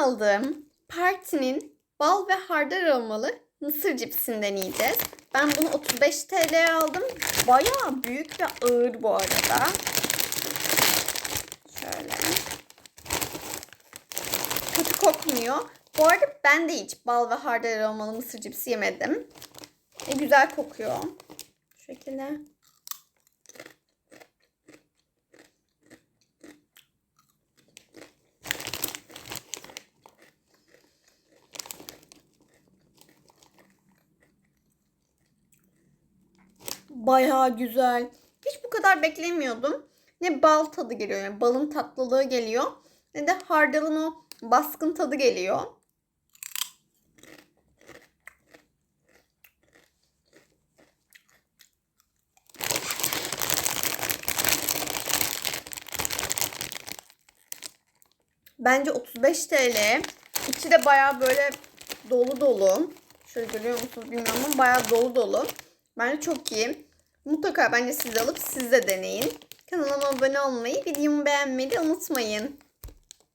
aldığım partinin bal ve hardal aromalı mısır cipsinden yiyeceğiz. Ben bunu 35 TL'ye aldım. Bayağı büyük ve ağır bu arada. Şöyle. Kötü kokmuyor. Bu arada ben de hiç bal ve hardal aromalı mısır cipsi yemedim. E, güzel kokuyor. Şu şekilde. Bayağı güzel. Hiç bu kadar beklemiyordum. Ne bal tadı geliyor yani balın tatlılığı geliyor. Ne de hardalın o baskın tadı geliyor. Bence 35 TL. İçi de bayağı böyle dolu dolu. Şöyle görüyor musunuz bilmiyorum ama bayağı dolu dolu. Bence çok iyi. Mutlaka bence siz alıp siz de deneyin. Kanalıma abone olmayı, videomu beğenmeyi de unutmayın.